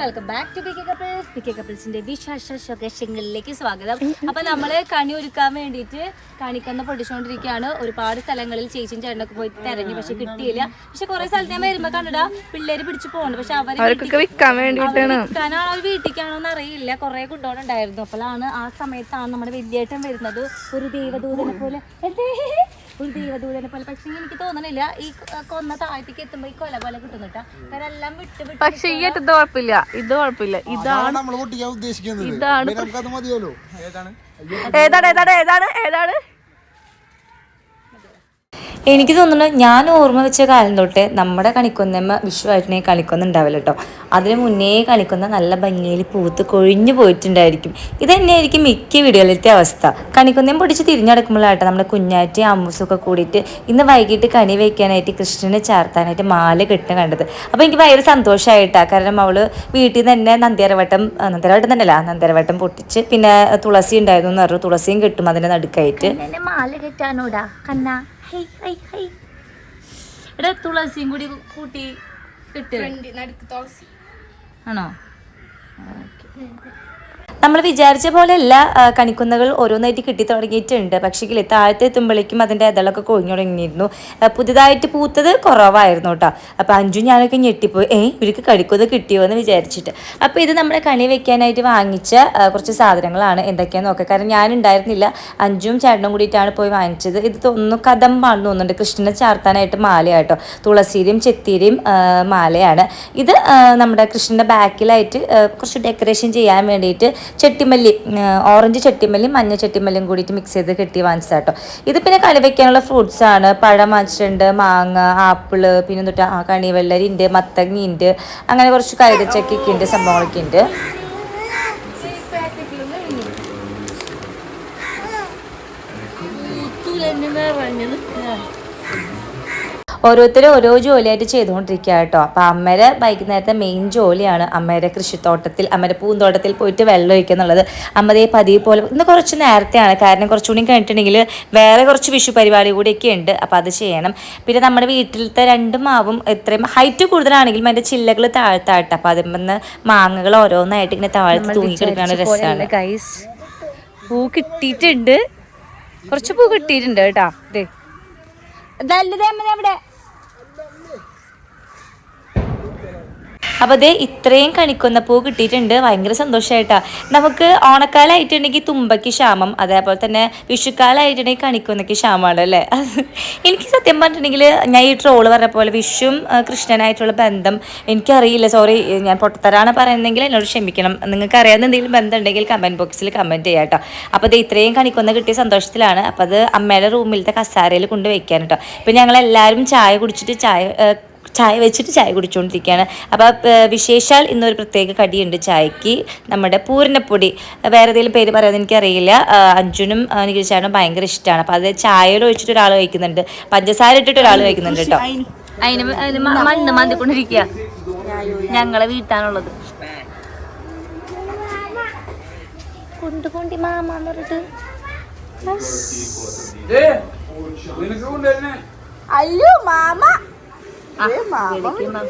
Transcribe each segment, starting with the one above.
Welcome back to PK couples. PK കപ്പിൾസിന്റെ വിശേഷങ്ങളിലേക്ക് സ്വാഗതം. അപ്പൊ നമ്മൾ കണി ഒരുക്കാൻ വേണ്ടിയിട്ട് കണിക്കന്ന് പൊടിച്ചുകൊണ്ടിരിക്കുകയാണ് ഒരുപാട് സ്ഥലങ്ങളിൽ ചേച്ചിയും ചേട്ടനൊക്കെ പോയി തെരഞ്ഞു പക്ഷെ കിട്ടിയില്ല. പക്ഷെ കുറെ സ്ഥലത്ത് ഞാൻ വരുമ്പോ കണ്ടടാ പിള്ളേര് പിടിച്ചു പോകുന്നു പക്ഷെ അവർ അവർക്കൊക്കെ വിൽക്കാൻ വേണ്ടിയിട്ടാണ്. വിൽക്കാനാണോ അവർ വീട്ടിലേക്കാണോ എന്ന് അറിയില്ല. കുറെ കുട്ടികളുണ്ടായിരുന്നു. അപ്പോഴാണ് ആ സമയത്താണ് നമ്മുടെ വലിയേട്ടൻ വരുന്നത്. ഒരു ദൈവദൂതനെ പോലെ? ഒരു ദൈവദൂതനെ പോലെ. പക്ഷെ എനിക്ക് തോന്നണില്ല ഈ കൊന്ന താഴത്തേക്ക് എത്തുമ്പോ ഈ കൊല പോലെ കിട്ടുന്നു എല്ലാം വിട്ട് വിട്ട് പക്ഷെ ഈ അറ്റത്ത് കുഴപ്പമില്ല. ഇത് കുഴപ്പമില്ല. ഇതാണ് നമ്മൾ പൊട്ടിക്കാൻ ഉദ്ദേശിക്കുന്നത്. ഇതാണ് ഏതാണ്? ഏതാണ്? ഏതാണ്? ഏതാണ്? എനിക്ക് തോന്നുന്നു ഞാൻ ഓർമ്മ വെച്ച കാലം തൊട്ട് നമ്മുടെ കണിക്കൊന്നമ്മ വിഷുവായിട്ടിനെ കളിക്കൊന്നുണ്ടാവില്ല കേട്ടോ അതിന് മുന്നേ കളിക്കുന്ന നല്ല ഭംഗിയിൽ പൂത്ത് കൊഴിഞ്ഞു പോയിട്ടുണ്ടായിരിക്കും. ഇത് തന്നെയായിരിക്കും മിക്ക വീടുകളിലത്തെ അവസ്ഥ. കണിക്കൊന്നയും പൊടിച്ച് തിരിഞ്ഞടക്കുമ്പോഴാട്ടോ നമ്മുടെ കുഞ്ഞാറ്റി അമ്മൂസൊക്കെ കൂടിയിട്ട് ഇന്ന് വൈകിട്ട് കണി വയ്ക്കാനായിട്ട് കൃഷ്ണനെ ചേർത്താനായിട്ട് മാല കെട്ടുന്ന കണ്ടത്. അപ്പോൾ എനിക്ക് ഭയങ്കര സന്തോഷമായിട്ടാ കാരണം അവൾ വീട്ടിൽ തന്നെ നന്ദിയാരവട്ടം നന്ദിയറവട്ടം തന്നെയല്ല നന്ദിയറവട്ടം പൊട്ടിച്ച് പിന്നെ തുളസി ഉണ്ടായിരുന്നു എന്ന് പറഞ്ഞു. തുളസിയും കെട്ടും അതിന്റെ നടുക്കായിട്ട്. മാല കെട്ടാനോടാ കണ്ണ? എടാ തുളസിയും കൂടി കൂട്ടി കിട്ടും ആണോ? നമ്മൾ വിചാരിച്ച പോലെ എല്ലാ കണിക്കുന്നകൾ ഓരോന്നായിട്ട് കിട്ടി തുടങ്ങിയിട്ടുണ്ട്. പക്ഷേ താഴത്തെ എത്തുമ്പോഴേക്കും അതിന്റെ ഇതളൊക്കെ കൊഴിഞ്ഞു തുടങ്ങിയിരുന്നു. പുതുതായിട്ട് പൂത്തത് കുറവായിരുന്നു കേട്ടോ അപ്പോൾ അഞ്ചു ഞാനൊക്കെ ഞെട്ടിപ്പോയി. ഏ ഇവർക്ക് കടിക്കുന്നത് കിട്ടിയോ എന്ന് വിചാരിച്ചിട്ട്. അപ്പോൾ ഇത് നമ്മുടെ കണി വെക്കാനായിട്ട് വാങ്ങിച്ച കുറച്ച് സാധനങ്ങളാണ്. എന്തൊക്കെയാന്ന് നോക്കുക കാരണം ഞാൻ ഉണ്ടായിരുന്നില്ല അഞ്ചും ചേട്ടനും കൂടിയിട്ടാണ് പോയി വാങ്ങിച്ചത്. ഇത് തോന്നുന്നു കദമ്പാണെന്ന് തോന്നുന്നുണ്ട്. കൃഷ്ണനെ ചാർത്താനായിട്ട് മാലയാട്ടോ തുളസിയുടെയും ചെത്തിയുടെയും മാലയാണ്. ഇത് നമ്മുടെ കൃഷ്ണന്റെ ബാക്കിലായിട്ട് കുറച്ച് ഡെക്കറേഷൻ ചെയ്യാൻ വേണ്ടിയിട്ട് ചെട്ടിമല്ലി ഓറഞ്ച് ചെട്ടിമല്ലിയും മഞ്ഞ ചെട്ടിമല്ലിയും കൂടിയിട്ട് മിക്സ് ചെയ്ത് കെട്ടി വാങ്ങിച്ചതാട്ടോ ഇത് പിന്നെ കളി വെക്കാനുള്ള ഫ്രൂട്ട്സ് ആണ് പഴം വാങ്ങിച്ചിട്ടുണ്ട് മാങ്ങ ആപ്പിൾ പിന്നെ തൊട്ട് കണിവെള്ളരി ഉണ്ട് മത്തങ്ങ ഉണ്ട് അങ്ങനെ കുറച്ച് കൈതച്ചക്കൊക്കെ ഉണ്ട് സംഭവങ്ങളൊക്കെ ഉണ്ട് ഓരോരുത്തരും ഓരോ ജോലിയായിട്ട് ചെയ്തുകൊണ്ടിരിക്കുക കേട്ടോ. അപ്പോൾ അമ്മയുടെ വൈകുന്നേരത്തെ മെയിൻ ജോലിയാണ് അമ്മയുടെ കൃഷിത്തോട്ടത്തിൽ അമ്മയുടെ പൂന്തോട്ടത്തിൽ പോയിട്ട് വെള്ളം ഒഴിക്കുക എന്നുള്ളത്. അമ്മതേ പതിവ് പോലെ ഇന്ന് കുറച്ച് നേരത്തെയാണ്. കാരണം കുറച്ചുകൂടി കഴിഞ്ഞിട്ടുണ്ടെങ്കിൽ വേറെ കുറച്ച് വിഷു പരിപാടി കൂടിയൊക്കെ ഉണ്ട്. അപ്പോൾ അത് ചെയ്യണം. പിന്നെ നമ്മുടെ വീട്ടിലത്തെ രണ്ട് മാവും എത്രയും ഹൈറ്റ് കൂടുതലാണെങ്കിലും അതിന്റെ ചില്ലകൾ താഴ്ത്താട്ട്. അപ്പോൾ അതിൽ നിന്ന് മാങ്ങകൾ ഓരോന്നായിട്ട് ഇങ്ങനെ താഴ്ത്ത് തൂങ്ങിക്കിടക്കുന്ന രസമാണ് പൂ കിട്ടിയിട്ടുണ്ട്. കുറച്ച് പൂ കിട്ടിയിട്ടുണ്ട് കേട്ടാ. ദേ. അവിടെ അപ്പോൾ ദേ ഇത്രയും കണിക്കുന്ന പൂ കിട്ടിയിട്ടുണ്ട്. ഭയങ്കര സന്തോഷമായിട്ടാ നമുക്ക് ഓണക്കാലമായിട്ടുണ്ടെങ്കിൽ തുമ്പയ്ക്ക് ക്ഷാമം അതേപോലെ തന്നെ വിഷുക്കാലമായിട്ടുണ്ടെങ്കിൽ കണിക്കൊന്നയ്ക്ക് ക്ഷാമമാണ് അല്ലേ? എനിക്ക് സത്യം പറഞ്ഞിട്ടുണ്ടെങ്കിൽ ഞാൻ ഈ ട്രോൾ പറഞ്ഞ പോലെ വിഷും കൃഷ്ണനായിട്ടുള്ള ബന്ധം എനിക്കറിയില്ല. സോറി ഞാൻ പൊട്ടത്തരാണ് പറയുന്നതെങ്കിൽ എന്നോട് ക്ഷമിക്കണം. നിങ്ങൾക്ക് അറിയാവുന്ന എന്തെങ്കിലും ബന്ധം ഉണ്ടെങ്കിൽ കമന്റ് ബോക്സിൽ കമന്റ് ചെയ്യാം കേട്ടോ. അപ്പോൾ അത് ഇത്രയും കണിക്കൊന്ന കിട്ടിയ സന്തോഷത്തിലാണ്. അപ്പോൾ അത് അമ്മയുടെ റൂമിലത്തെ കസാരയിൽ കൊണ്ട് വയ്ക്കാൻ കേട്ടോ. ഇപ്പം ഞങ്ങളെല്ലാവരും ചായ കുടിച്ചിട്ട് ചായ ചായ വെച്ചിട്ട് ചായ കുടിച്ചുകൊണ്ടിരിക്കുകയാണ് അപ്പോൾ വിശേഷാൽ ഇന്നൊരു പ്രത്യേക കടിയുണ്ട് ചായക്ക്. നമ്മുടെ പൂരണപ്പൊടി വേറെ ഏതെങ്കിലും പേര് പറയാതെ എനിക്കറിയില്ല. അഞ്ജുനും ആ, നികിൽച്ചാനും ഭയങ്കര ഇഷ്ടമാണ് അപ്പോൾ അത് ചായയിൽ ഒഴിച്ചിട്ട് ഒരാൾ കഴിക്കുന്നുണ്ട്. പഞ്ചസാര ഇട്ടിട്ട് ഒരാൾ കഴിക്കുന്നുണ്ട് കേട്ടോ. അതിന് മണ്ണ് മാന്തിക്കൊണ്ടിരിക്കുക ഞങ്ങളെ വീട്ടാനുള്ളത് കൊണ്ടുപോണ്ടി മാമാന്ന് പറഞ്ഞിട്ട്. അയ്യോ മാമ. ആ, വിളിക്കുമ്പോ.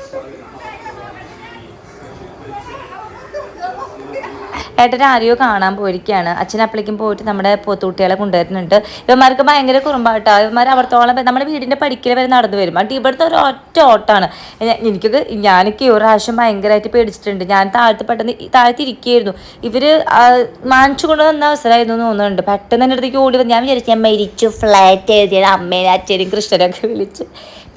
ഏട്ടൻ ആരെയോ കാണാൻ പോയിരിക്കുകയാണ്. അച്ഛൻ അപ്പളേക്കും പോയിട്ട് നമ്മുടെ പോത്തുകുട്ടികളെ കൊണ്ടുവരുന്നുണ്ട്. ഇവന്മാർക്ക് ഭയങ്കര കുറുമ്പാട്ടോ. ഇവന്മാർ അവിടത്തോളം നമ്മുടെ വീടിന്റെ പടിക്കൽ വരെ നടന്നു വരും. എന്നിട്ട് ഇവിടുത്തെ ഒരു ഒറ്റ ഓട്ടാണ്. എനിക്ക് എനിക്കൊക്കെ ഞാനൊക്കെ ഒരു പ്രാവശ്യം ഭയങ്കരമായിട്ട് പേടിച്ചിട്ടുണ്ട്. ഞാൻ താഴത്ത് പെട്ടെന്ന് താഴ്ത്തിരിക്കുകയായിരുന്നു. ഇവർ മാനിച്ചു കൊണ്ടുവന്ന അവസരമായിരുന്നു എന്ന് തോന്നുന്നുണ്ട്. പെട്ടെന്ന് എന്റെ അടുത്തേക്ക് ഓടി വന്ന് ഞാൻ വിചാരിച്ചു ഞാൻ മരിച്ചു ഫ്ലാറ്റ് എഴുതിയത് അമ്മേനെ അച്ഛനും കൃഷ്ണനൊക്കെ വിളിച്ച്.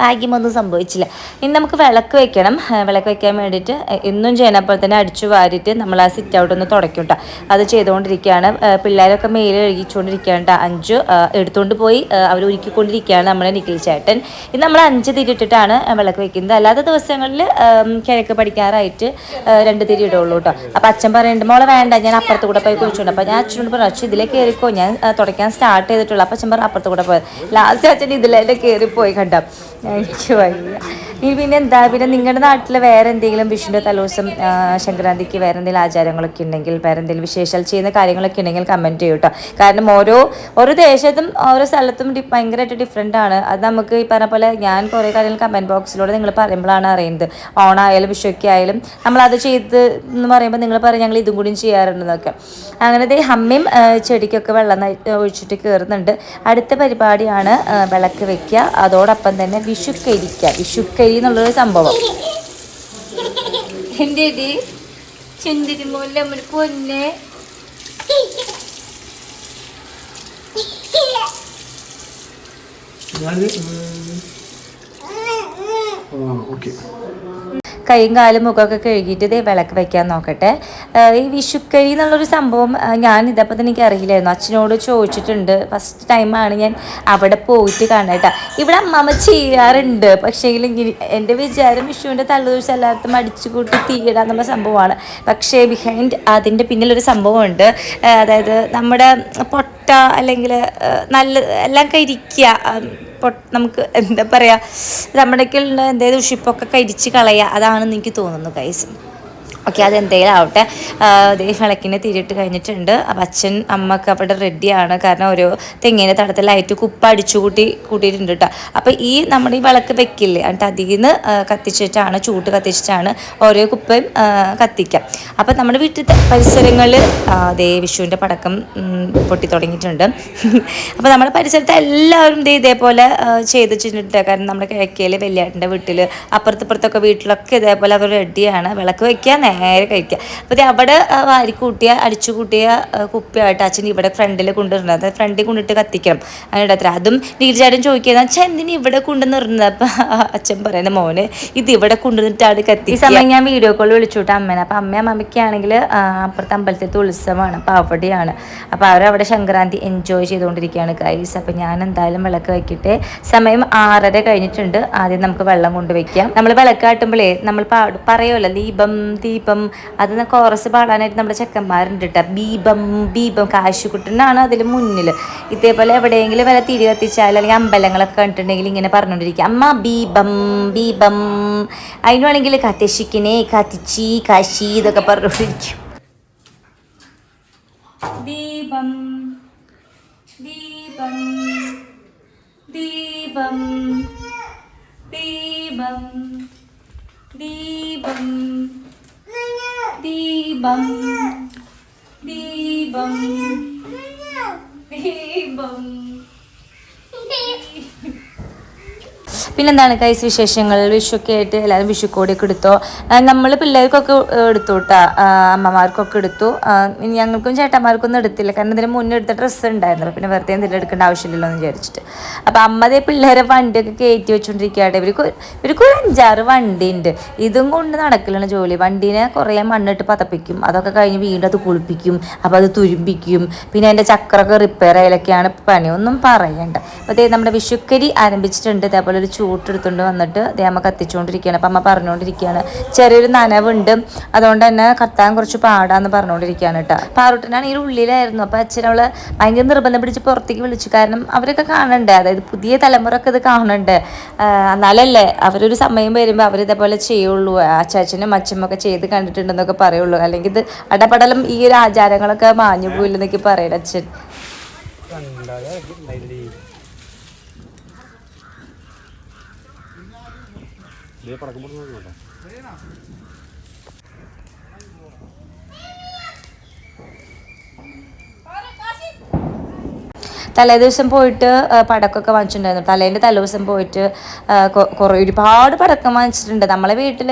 ഭാഗ്യമൊന്നും സംഭവിച്ചില്ല. ഇനി നമുക്ക് വിളക്ക് വെക്കണം. വിളക്ക് വെക്കാൻ വേണ്ടിയിട്ട് എന്നും എന്നും ചെയ്യുന്നപ്പോൾ തന്നെ അടിച്ചു വാരിയിട്ട് നമ്മൾ ആ സിറ്റ് ഔട്ട് ഒന്ന് തുടയ്ക്കും കേട്ടോ അത് ചെയ്തുകൊണ്ടിരിക്കുകയാണ്. പിള്ളേരൊക്കെ മേലെ എഴുകിച്ചുകൊണ്ടിരിക്കുകയാണ് കേട്ടോ അഞ്ചു എടുത്തുകൊണ്ട് പോയി അവർ ഒരുക്കിക്കൊണ്ടിരിക്കുകയാണ് നമ്മുടെ നിഖിൽ ചേട്ടൻ. ഇത് നമ്മൾ അഞ്ച് തിരി ഇട്ടിട്ടാണ് ആ, വിളക്ക് വെക്കുന്നത്. അല്ലാത്ത ദിവസങ്ങളിൽ കിഴക്ക് പഠിക്കാറായിട്ട് രണ്ട് തിരി ഇടുള്ളൂ കേട്ടോ അപ്പം അച്ഛൻ പറയുന്നുണ്ട് മോളെ വേണ്ട ഞാൻ അപ്പുറത്ത് കൂടെ പോയി കുളിച്ചുകൊണ്ട് അപ്പം ഞാൻ അച്ഛനോട് പറഞ്ഞു അച്ഛൻ ഇതിലേ കയറിക്കോ ഞാൻ തുടയ്ക്കാൻ സ്റ്റാർട്ട് ചെയ്തിട്ടുള്ളൂ. അപ്പം അച്ഛൻ പറഞ്ഞു അപ്പുറത്ത് കൂടെ പോയത് ലാസ്റ്റ് അച്ഛൻ ഇതിലേ കയറിപ്പോയി കണ്ട. എനിക്ക് ഇനി പിന്നെ എന്താ? പിന്നെ നിങ്ങളുടെ നാട്ടിൽ വേറെ എന്തെങ്കിലും വിഷുവിന്റെ തലോസം സംക്രാന്തിക്ക് വേറെ എന്തെങ്കിലും ആചാരങ്ങളൊക്കെ ഉണ്ടെങ്കിൽ വേറെ എന്തെങ്കിലും വിശേഷാൽ ചെയ്യുന്ന കാര്യങ്ങളൊക്കെ ഉണ്ടെങ്കിൽ കമന്റ് ചെയ്യൂ കേട്ടോ കാരണം ഓരോ ഓരോ ദേശത്തും ഓരോ സ്ഥലത്തും ഭയങ്കരമായിട്ട് ഡിഫറെന്റ് ആണ്. അത് നമുക്ക് ഈ പറഞ്ഞ പോലെ ഞാൻ കുറേ കാര്യങ്ങൾ കമന്റ് ബോക്സിലൂടെ നിങ്ങൾ പറയുമ്പോഴാണ് അറിയുന്നത്. ഓണായാലും വിഷുവൊക്കെ ആയാലും നമ്മളത് ചെയ്ത് എന്ന് പറയുമ്പോൾ നിങ്ങൾ പറയും ഞങ്ങൾ ഇതും കൂടിയും ചെയ്യാറുണ്ടെന്നൊക്കെ അങ്ങനെ ദേ അമ്മയും ചെടിക്കൊക്കെ വെള്ളം ഒഴിച്ചിട്ട് കയറുന്നുണ്ട്. അടുത്ത പരിപാടിയാണ് വിളക്ക് വെക്കുക അതോടൊപ്പം തന്നെ വിഷുക്കരിക്കുക വിഷുക്കരി എന്നുള്ളൊരു സംഭവം. എന്റെ ചെന്തിരി മോലെ നമ്മൾ പൊന്നെ ഓക്കെ. കൈയും കാലും മുഖമൊക്കെ കഴുകിയിട്ട് ഇതേ വിളക്ക് വെക്കാൻ നോക്കട്ടെ. ഈ വിഷുക്കരി എന്നുള്ളൊരു സംഭവം ഞാൻ ഇതപ്പോൾ തന്നെ എനിക്ക് അറിയില്ലായിരുന്നു. അച്ഛനോട് ചോദിച്ചിട്ടുണ്ട്. ഫസ്റ്റ് ടൈമാണ് ഞാൻ അവിടെ പോയിട്ട് കാണാട്ടാ ഇവിടെ അമ്മമ്മ ചെയ്യാറുണ്ട്. പക്ഷേ എന്റെ വിചാരം വിഷുവിന്റെ തലേദിവസം എല്ലായിടത്തും അടിച്ചു കൂട്ടി തീയിടാന്നുള്ള സംഭവമാണ്. പക്ഷേ ബിഹൈൻഡ് അതിന്റെ പിന്നിലൊരു സംഭവമുണ്ട്. അതായത് നമ്മുടെ പൊട്ട അല്ലെങ്കിൽ നല്ല എല്ലാം കരിക്കുക നമുക്ക് എന്താ പറയുക നമ്മുടെയൊക്കെയുള്ള എന്തെങ്കിലും ഉഷിപ്പൊക്കെ കരിച്ച് കളയുക അതാണെന്ന് എനിക്ക് തോന്നുന്നു കൈസ് ഓക്കെ അതെന്തെങ്കിലും ആവട്ടെ വിളക്കിനെ തിരിയിട്ട് കഴിഞ്ഞിട്ടുണ്ട്. അപ്പം അച്ഛൻ അമ്മയ്ക്ക് അവിടെ റെഡിയാണ്. കാരണം ഒരു തെങ്ങിന്റെ തടത്തിൽ ലൈറ്റ് കുപ്പ അടിച്ചു കൂട്ടി കൂട്ടിയിട്ടുണ്ട് കേട്ടോ അപ്പോൾ ഈ നമ്മുടെ ഈ വിളക്ക് വെക്കില്ലേ? എന്നിട്ട് അതിൽ നിന്ന് കത്തിച്ചിട്ടാണ് ചൂട്ട് കത്തിച്ചിട്ടാണ് ഓരോ കുപ്പയും കത്തിക്കാം. അപ്പം നമ്മുടെ വീട്ടിലത്തെ പരിസരങ്ങളിൽ ദേ വിഷുവിന്റെ പടക്കം പൊട്ടി തുടങ്ങിയിട്ടുണ്ട്. അപ്പോൾ നമ്മുടെ പരിസരത്ത് എല്ലാവരും ദേ ഇതേപോലെ ചെയ്ത് വെച്ചിട്ടുണ്ട് കാരണം നമ്മുടെ കിഴക്കയിൽ വെള്ളിയാട്ടിന്റെ വീട്ടിൽ അപ്പുറത്തപ്പുറത്തൊക്കെ വീട്ടിലൊക്കെ ഇതേപോലെ അവർ റെഡിയാണ് വിളക്ക് വയ്ക്കുക നേരെ കഴിക്കുക. അപ്പോൾ ഇത് അവിടെ വാരി കൂട്ടിയ അടിച്ചു കൂട്ടിയ കുപ്പിയായിട്ട് അച്ഛൻ ഇവിടെ ഫ്രണ്ടിൽ കൊണ്ടുവരുന്നത്. അതായത് ഫ്രണ്ടിൽ കൊണ്ടിട്ട് കത്തിക്കണം. അങ്ങനെ അത്ര അതും നീർച്ചായിട്ടും ചോദിക്കുന്നത് അച്ഛൻ എന്തിനു ഇവിടെ കൊണ്ടുവന്നിരുന്നത് അപ്പം അച്ഛൻ പറയുന്ന മോന് ഇത് ഇവിടെ കൊണ്ടുവന്നിട്ടാണ് കത്തി ഈ സമയം ഞാൻ വീഡിയോ കോൾ വിളിച്ചുവിട്ട അമ്മേനെ. അപ്പം അമ്മയും അമ്മയ്ക്കാണെങ്കിൽ അപ്പുറത്തെ അമ്പലത്തിലത്തെ ഉത്സവമാണ്. അപ്പോൾ അവിടെയാണ്. അപ്പോൾ അവരവിടെ സംക്രാന്തി എൻജോയ് ചെയ്തുകൊണ്ടിരിക്കുകയാണ് ഗൈസ് അപ്പോൾ ഞാൻ എന്തായാലും വിളക്ക് വയ്ക്കട്ടെ സമയം ആറര കഴിഞ്ഞിട്ടുണ്ട്. ആദ്യം നമുക്ക് വെള്ളം കൊണ്ടുവയ്ക്കാം നമ്മൾ വിളക്ക് കാട്ടുമ്പോഴേ നമ്മൾ പറയുമല്ലോ ദീപം ദീപം അത് കോറസ് പാടാനായിട്ട് നമ്മുടെ ചെക്കന്മാരുണ്ട് കേട്ടോ ബീപം ബീപം കാശുകുട്ടനാണ് അതിൽ മുന്നിൽ. ഇതേപോലെ എവിടെയെങ്കിലും വരെ തിരി കത്തിച്ചാൽ അല്ലെങ്കിൽ അമ്പലങ്ങളൊക്കെ കണ്ടിട്ടുണ്ടെങ്കിൽ ഇങ്ങനെ പറഞ്ഞുകൊണ്ടിരിക്കുക അമ്മ ബീപം ബീപം അതിന് വേണമെങ്കിൽ കത്തിശിക്കിനെ കത്തിച്ചി കാശി ഇതൊക്കെ പറഞ്ഞുകൊണ്ടിരിക്കും. ദീപം ദീപം ദീപം ദീപം ദീപം ദീപം ദീപം ദീപം പിന്നെന്താണ് കൈസ് വിശേഷങ്ങൾ? വിഷുവൊക്കെ ആയിട്ട് എല്ലാവരും വിഷുക്കോടിയൊക്കെ എടുത്തോ? നമ്മൾ പിള്ളേർക്കൊക്കെ എടുത്തു കേട്ടോ അമ്മമാർക്കൊക്കെ എടുത്തു. ഞങ്ങൾക്കും ചേട്ടന്മാർക്കൊന്നും എടുത്തില്ല. കാരണം ഇതിന് മുന്നേ എടുത്ത ഡ്രസ്സ് ഉണ്ടായിരുന്നു. പിന്നെ വെറുതെ എന്തെങ്കിലും എടുക്കേണ്ട ആവശ്യമില്ലല്ലോ എന്ന് വിചാരിച്ചിട്ട്. അപ്പോൾ അമ്മതേ പിള്ളേരെ വണ്ടിയൊക്കെ കയറ്റി വെച്ചുകൊണ്ടിരിക്കുകയാണ് ഇവർക്ക് ഇവർക്ക് ഒരു അഞ്ചാറ് വണ്ടി ഉണ്ട് ഇതും കൊണ്ട് നടക്കലാണ് ജോലി. വണ്ടീനെ കുറേ മണ്ണിട്ട് പതപ്പിക്കും. അതൊക്കെ കഴിഞ്ഞ് വീണ്ടും അത് കുളിപ്പിക്കും. അപ്പോൾ അത് തുരുമ്പിക്കും. പിന്നെ അതിന്റെ ചക്രമൊക്കെ റിപ്പയർ ചെയ്യലൊക്കെയാണ് പണി. ഒന്നും പറയണ്ട. അപ്പോൾ നമ്മുടെ വിഷുക്കരി ആരംഭിച്ചിട്ടുണ്ട്. അതേപോലെ ഒരു ചൂട്ടെടുത്തുകൊണ്ട് വന്നിട്ട് ദേ അമ്മ കത്തിച്ചുകൊണ്ടിരിക്കുകയാണ് അപ്പം അമ്മ പറഞ്ഞുകൊണ്ടിരിക്കുകയാണ് ചെറിയൊരു നനവുണ്ട്. അതുകൊണ്ട് തന്നെ കത്താൻ കുറച്ച് പാടാന്ന് പറഞ്ഞുകൊണ്ടിരിക്കുകയാണ് കേട്ടോ. പാറൂട്ടനാണെങ്കിൽ ഉള്ളിലായിരുന്നു. അപ്പം അച്ഛൻ അവൾ ഭയങ്കര നിർബന്ധം പിടിച്ച് പുറത്തേക്ക് വിളിച്ചു. കാരണം അവരൊക്കെ കാണണ്ടേ? അതായത് പുതിയ തലമുറ ഒക്കെ ഇത് കാണണ്ടേ? എന്നാലല്ലേ അവരൊരു സമയം വരുമ്പോൾ അവരിതേപോലെ ചെയ്യുള്ളൂ. അച്ചാച്ചനും അച്ഛമ്മൊക്കെ ചെയ്ത് കണ്ടിട്ടുണ്ടെന്നൊക്കെ പറയുള്ളൂ. അല്ലെങ്കിൽ ഇത് അടപടലം ഈ ഒരു ആചാരങ്ങളൊക്കെ മാഞ്ഞു പോയില്ലെന്നൊക്കെ പറയണ അച്ഛൻ. ഇതേ പറക്കുമ്പോൾ ദിവസം പോയിട്ട് പടക്കമൊക്കെ വാങ്ങിച്ചിട്ടുണ്ടായിരുന്നു. തലേന്റെ തലേദിവസം പോയിട്ട് കുറേ ഒരുപാട് പടക്കം വാങ്ങിച്ചിട്ടുണ്ട്. നമ്മളെ വീട്ടിൽ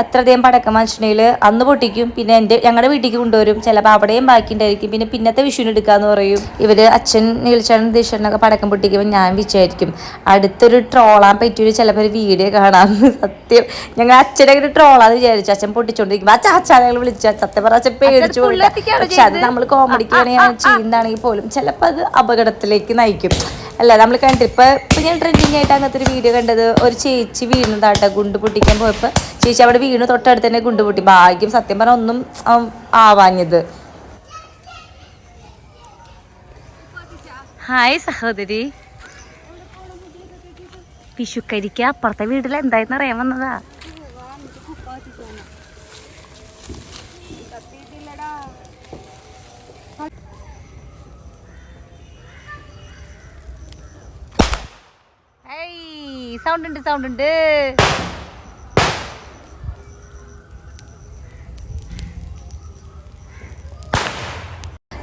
അത്രയധികം പടക്കം വാങ്ങിച്ചിട്ടുണ്ടെങ്കിൽ അന്ന് പൊട്ടിക്കും പിന്നെ എന്റെ ഞങ്ങളുടെ വീട്ടിലേക്ക് കൊണ്ടുവരും. ചിലപ്പോൾ അവിടെയും ബാക്കി ഉണ്ടായിരിക്കും പിന്നെ പിന്നത്തെ വിഷുവിന് എടുക്കാന്ന് പറയും. ഇവർ അച്ഛൻ നീളിച്ചാണ് ദിശനൊക്കെ പടക്കം പൊട്ടിക്കുമ്പോൾ ഞാൻ വിചാരിക്കും അടുത്തൊരു ട്രോളാൻ പറ്റിയൊരു ചിലപ്പോൾ ഒരു വീഡിയോ കാണാമെന്ന് സത്യം. ഞങ്ങൾ അച്ഛനെ ഒരു ട്രോളാന്ന് വിചാരിച്ചു. അച്ഛൻ പൊട്ടിച്ചോണ്ടിരിക്കും ആ ചാച്ചാനെ വിളിച്ചു. സത്യം പറഞ്ഞ അച്ഛൻ പേടിച്ചു പക്ഷെ അത് നമ്മൾ കോമഡിക്ക് വേണമെങ്കിൽ ചെയ്യുന്നതാണെങ്കിൽ പോലും ചിലപ്പോൾ അത് അപകടത്തിലേക്ക് നയിക്കും. അല്ല നമ്മൾ കണ്ടിട്ട് ഇപ്പോൾ ഇപ്പൊ ഞാൻ ട്രെൻഡിങ് ആയിട്ട് അങ്ങനത്തെ ഒരു വീഡിയോ കണ്ടത് ഒരു ചേച്ചി വീണതാട്ടോ ഗുണ്ട് പൊട്ടിക്കാൻ പോയപ്പോൾ ചേച്ചി അവിടെ വീണ് തൊട്ടടുത്ത് തന്നെ ഗുണ്ട് പൊട്ടി. ഭാഗ്യം സത്യം പറഞ്ഞാൽ ഒന്നും ആവാഞ്ഞത്. ഹായ് സഹോദരി. വിഷുക്കരിക്ക് അപ്പുറത്തെ വീട്ടിൽ എന്തായെന്ന് അറിയാൻ വന്നതാ? സൗണ്ട് ഉണ്ട് സൗണ്ട് ഉണ്ട്.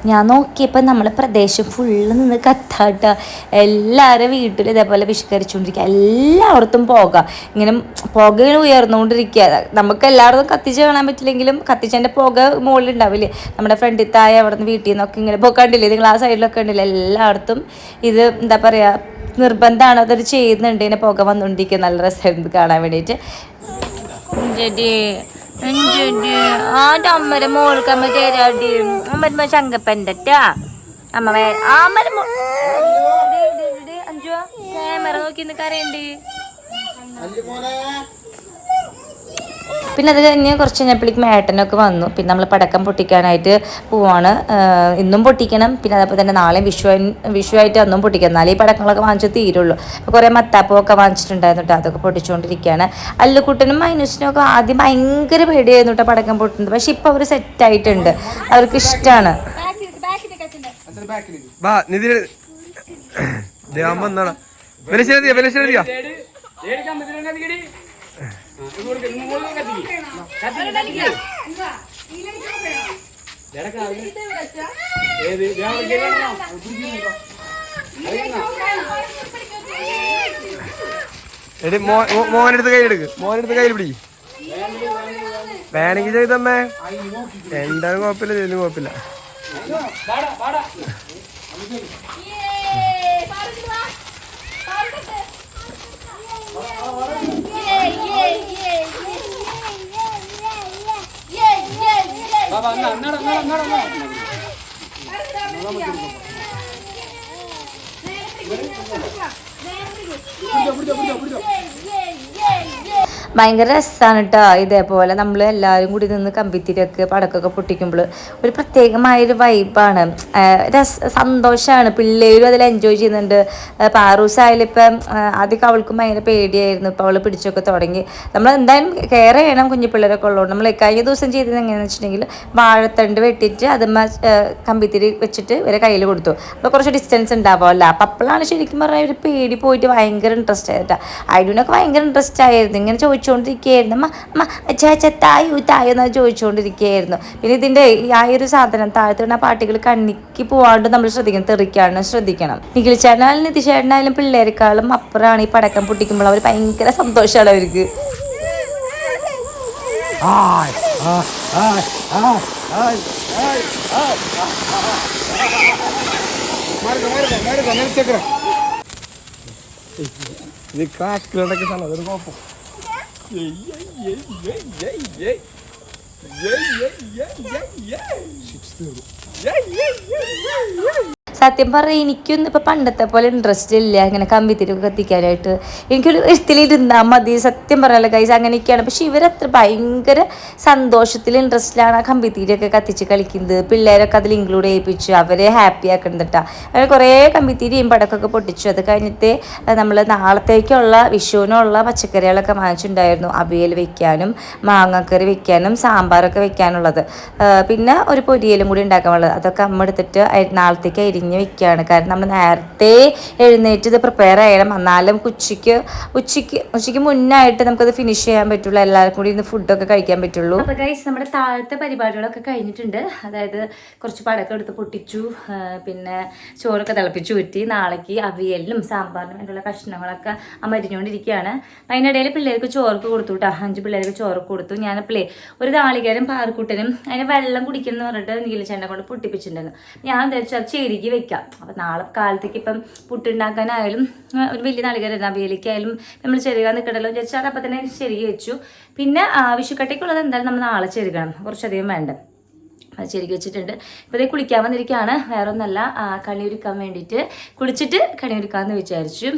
ഞാൻ നോക്കിയപ്പോൾ നമ്മളെ പ്രദേശം ഫുള്ള് നിന്ന് കത്താട്ട. എല്ലാവരും വീട്ടിൽ ഇതേപോലെ വിഷ്കരിച്ചുകൊണ്ടിരിക്കുക എല്ലായിടത്തും പോകാം. ഇങ്ങനെ പുക ഇങ്ങനെ ഉയർന്നുകൊണ്ടിരിക്കുക നമുക്ക് എല്ലായിടത്തും കത്തിച്ച് കാണാൻ പറ്റില്ലെങ്കിലും കത്തിച്ചതിന്റെ പുക മുകളിൽ ഉണ്ടാവില്ലേ? നമ്മുടെ ഫ്രണ്ടിൽ തായ അവിടെ നിന്ന് വീട്ടിൽ നിന്നൊക്കെ ഇങ്ങനെ ഇപ്പോൾ കണ്ടില്ലേ? നിങ്ങൾ ആ സൈഡിലൊക്കെ ഉണ്ടല്ലേ എല്ലായിടത്തും ഇത് എന്താ പറയുക നിർബന്ധമാണ് അതൊരു ചെയ്യുന്നുണ്ട്. ഇങ്ങനെ പുക വന്നുകൊണ്ടിരിക്കുക നല്ല രസമായിരുന്നു കാണാൻ വേണ്ടിയിട്ട്. അമ്മര അമ്മരെ മോൾക്ക് അമ്മ തരാടി. അമ്മ ശങ്കപ്പന്റെറ്റാ അമ്മ അമ്മരെ അഞ്ചു ക്യാമറ നോക്കി നിൽക്കാറുണ്ട് പിന്നെ അത് കഴിഞ്ഞ് കുറച്ച് കഴിഞ്ഞപ്പോഴേക്കും ഏട്ടനൊക്കെ വന്നു. പിന്നെ നമ്മൾ പടക്കം പൊട്ടിക്കാനായിട്ട് പോവാണ്. ഇന്നും പൊട്ടിക്കണം. പിന്നെ അതേപോലെ തന്നെ നാളെയും വിഷു വിഷു ആയിട്ട് അന്നും പൊട്ടിക്കണം. എന്നാലേ ഈ പടക്കങ്ങളൊക്കെ വാങ്ങിച്ച് തീരുള്ളൂ. അപ്പോൾ കുറേ മത്താപ്പൊക്കെ വാങ്ങിച്ചിട്ടുണ്ടായിരുന്നു കേട്ടോ അതൊക്കെ പൊട്ടിച്ചുകൊണ്ടിരിക്കുകയാണ് അല്ലുക്കുട്ടനും മൈനൂസിനും ഒക്കെ ആദ്യം ഭയങ്കര പേടിയായിരുന്നു കേട്ടോ പടക്കം പൊട്ടുന്നത്. പക്ഷെ ഇപ്പോൾ അവർ സെറ്റായിട്ടുണ്ട് അവർക്ക് ഇഷ്ടമാണ് വാ നിധി. ദേ അമ്മ എന്നാടാ വിലശെഴുതിയാ വിലശെഴുതിയാ എടി മോനെടുത്ത് കയ്യിലെടുക്ക്. മോനെടുത്ത് കയ്യിൽ പിടി. വേണമെങ്കിൽ ചെയ്തമ്മേ എന്തായാലും കുഴപ്പമില്ല ചെയ്താലും കുഴപ്പമില്ല. പിടിച്ചോ പിടിച്ചോ പിടിച്ചോ ഭയങ്കര രസമാണ് കേട്ടോ ഇതേപോലെ നമ്മൾ എല്ലാവരും കൂടി നിന്ന് കമ്പിത്തിരിയൊക്കെ പടക്കമൊക്കെ പൊട്ടിക്കുമ്പോൾ ഒരു പ്രത്യേകമായൊരു വൈബാണ്. രസ സന്തോഷമാണ് പിള്ളേരും അതിൽ എൻജോയ് ചെയ്യുന്നുണ്ട്. പാറൂസ് ആയാലും ഇപ്പം ആദ്യമൊക്കെ അവൾക്കും ഭയങ്കര പേടിയായിരുന്നു. ഇപ്പോൾ അവൾ പിടിച്ചൊക്കെ തുടങ്ങി. നമ്മൾ എന്തായാലും കെയർ ചെയ്യണം കുഞ്ഞു പിള്ളേരൊക്കെ ഉള്ളതുകൊണ്ട് നമ്മൾ കഴിഞ്ഞ ദിവസം ചെയ്തത് എങ്ങനെയാണെന്ന് വെച്ചിട്ടുണ്ടെങ്കിൽ വാഴത്തണ്ട് വെട്ടിയിട്ട് അതുമ്മ കമ്പിത്തിരി വെച്ചിട്ട് ഇവരെ കയ്യിൽ കൊടുത്തു. അപ്പോൾ കുറച്ച് ഡിസ്റ്റൻസ് ഉണ്ടാവുമല്ലോ അപ്പം അപ്പോഴാണ് ശരിക്കും പറഞ്ഞാൽ ഒരു പേടി പോയിട്ട് ഭയങ്കര ഇൻട്രസ്റ്റ് ആയിട്ടാ ഐഡുവിനൊക്കെ ഭയങ്കര ഇൻട്രസ്റ്റ് ആയിരുന്നു. ഇങ്ങനെ ചോദിച്ചുകൊണ്ടിരിക്കുകയായിരുന്നു അമ്മ അമ്മ ചേച്ച തായു തായു എന്ന് ചോദിച്ചുകൊണ്ടിരിക്കുകയായിരുന്നു പിന്നെ ഇതിന്റെ ആ ഒരു സാധനം താഴത്തുള്ള പാട്ടികൾ കണ്ണിക്ക് പോവാണ്ട് നമ്മൾ ശ്രദ്ധിക്കണം തെറിക്കാണ്ട് ശ്രദ്ധിക്കണം. നിഖിൽ ചേട്ടനായാലും നിധി ചേട്ടനായാലും പിള്ളേരെക്കാളും അപ്പുറമാണ് ഈ പടക്കം പൊട്ടിക്കുമ്പോൾ അവർ ഭയങ്കര സന്തോഷമാണ് അവർക്ക്. ഇത് കാക്കിലുണ്ടാക്കിയ സാധനം അതൊരു കുഴപ്പം. Ye ye ye ye ye ye. Ye ye ye ye ye. Şıkstı. Ye ye ye ye ye. സത്യം പറഞ്ഞാൽ എനിക്കൊന്നും ഇപ്പം പണ്ടത്തെ പോലെ ഇൻട്രസ്റ്റ് ഇല്ല. ഇങ്ങനെ കമ്പിത്തിരി കത്തിക്കാനായിട്ട്. എനിക്കൊരു ഇഷ്ടത്തിലിരുന്നാൽ മതി. സത്യം പറയാനുള്ള കൈസ് അങ്ങനെയൊക്കെയാണ്. പക്ഷെ ഇവരത്ര ഭയങ്കര സന്തോഷത്തിൽ ഇൻട്രസ്റ്റിലാണ് ആ കമ്പിത്തിരിയൊക്കെ കത്തിച്ച് കളിക്കുന്നത്. പിള്ളേരൊക്കെ അതിൽ ഇൻക്ലൂഡ് ചെയ്യിപ്പിച്ച് അവരെ ഹാപ്പി ആക്കുന്നുണ്ട് അങ്ങനെ കുറേ കമ്പിത്തിരിയും പടക്കൊക്കെ പൊട്ടിച്ചു. അത് കഴിഞ്ഞിട്ട് നമ്മൾ നാളത്തേക്കുള്ള വിഷുവിനുള്ള പച്ചക്കറികളൊക്കെ വാങ്ങിച്ചിട്ടുണ്ടായിരുന്നു. അവിയൽ വെക്കാനും മാങ്ങക്കറി വെക്കാനും സാമ്പാറൊക്കെ വെക്കാനുള്ളത്. പിന്നെ ഒരു പൊരിയലും കൂടി ഉണ്ടാക്കാനുള്ളത് അതൊക്കെ അമ്മ എടുത്തിട്ട് അരി- നാളത്തേക്ക് അരിഞ്ഞ് വെക്കുകയാണ് കാരണം നമ്മൾ നേരത്തെ എഴുന്നേറ്റ് ഇത് പ്രിപ്പയർ ചെയ്യണം. എന്നാലും ഉച്ചയ്ക്ക് ഉച്ചയ്ക്ക് ഉച്ചയ്ക്ക് മുന്നായിട്ട് നമുക്കത് ഫിനിഷ് ചെയ്യാൻ പറ്റുള്ളൂ. എല്ലാവർക്കും കൂടി ഇന്ന് ഫുഡൊക്കെ കഴിക്കാൻ പറ്റുള്ളൂ. അപ്പോൾ ഗൈസ് നമ്മുടെ താഴത്തെ പരിപാടികളൊക്കെ കഴിഞ്ഞിട്ടുണ്ട്. അതായത് കുറച്ച് പടക്കം എടുത്ത് പൊട്ടിച്ചു പിന്നെ ചോറൊക്കെ തിളപ്പിച്ചു കുറ്റി നാളേക്ക് അവിയലിനും സാമ്പാറിനും വേണ്ടിയുള്ള കഷ്ണങ്ങളൊക്കെ അമരിഞ്ഞുകൊണ്ടിരിക്കുകയാണ് അതിനിടയിൽ പിള്ളേർക്ക് ചോറൊക്കെ കൊടുത്തു കേട്ടോ അഞ്ച് പിള്ളേർക്ക് ചോറ് കൊടുത്തു. ഞാൻ പിള്ളേ ഒരു നാളികേരം പാറക്കൂട്ടനും അതിന് വെള്ളം കുടിക്കണം എന്ന് പറഞ്ഞിട്ട് നീലച്ചേണ്ട കൊണ്ട് പൊട്ടിപ്പിച്ചിട്ടുണ്ടായിരുന്നു. ഞാൻ വിചാരിച്ചു അത് ചേരിക്ക് വെക്കാം. അപ്പം നാളെ കാലത്തേക്ക് ഇപ്പം പുട്ടുണ്ടാക്കാനായാലും ഒരു വലിയ നാളികേരം അവിയലിക്കായാലും നമ്മൾ ചെരുകാൻ നിൽക്കണ്ടല്ലോ വിചാരിച്ചാൽ അപ്പം തന്നെ ചെരുകി വെച്ചു. പിന്നെ വിഷുക്കട്ടയ്ക്കുള്ളത് എന്തായാലും നമ്മൾ നാളെ ചെരുകണം. കുറച്ചധികം വേണ്ട. അത് ചെരുക്കി വെച്ചിട്ടുണ്ട്. ഇപ്പോൾ ഇതേ കുളിക്കാൻ വന്നിരിക്കുകയാണ് വേറെ ഒന്നല്ല ആ, കണിയൊരുക്കാൻ വേണ്ടിയിട്ട് കുളിച്ചിട്ട് കണിയൊരുക്കാമെന്ന് വിചാരിച്ചു.